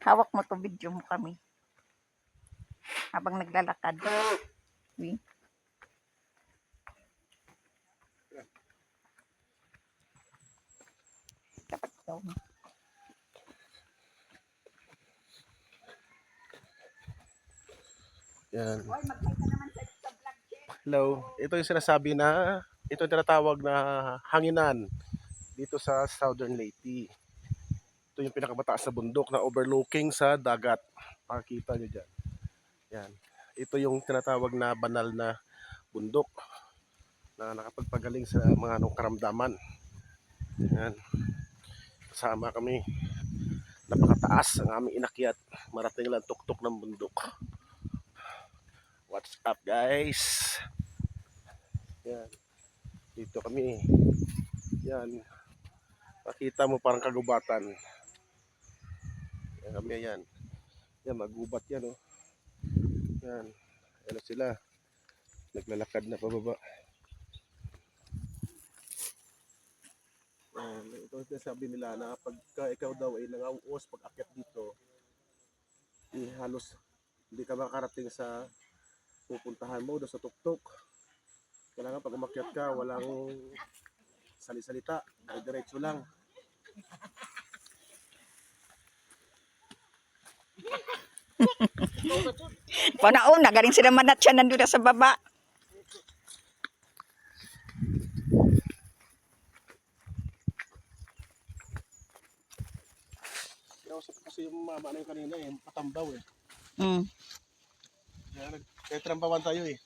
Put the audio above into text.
Hawak mo to video mo kami. Habang naglalakad. Uy. Dapat daw. Yan. Hello. Ito yung sinasabi na, ito yung tinatawag na hanginan dito sa Southern Leyte. Ito yung pinakamataas na bundok na overlooking sa dagat. Makikita nyo dyan. Yan. Ito yung tinatawag na banal na bundok na nakapagpagaling sa mga anong karamdaman. Yan. Kasama kami. Napakataas ang aming inakyat. Marating lang tuktok ng bundok. What's up guys? Yan. Dito kami. Yan. Makita mo parang kagubatan. Kami yan. Yan, magubat yan oh. Yan. Ano sila? Naglalakad na pababa. Yan. Ito sabi nila na pagka ikaw daw ay nangauos pag akyat dito, eh, halos hindi ka makarating sa pupuntahan mo doon sa tuktok. Kailangan pag umakyat ka, walang salisalita, diretso lang. Panauna, galing sila manat siya nandun na sa baba. Kinausap ko kasi yung mama na yung kanina eh, patambaw eh. Mm. Kaya kaya trambawan tayo eh.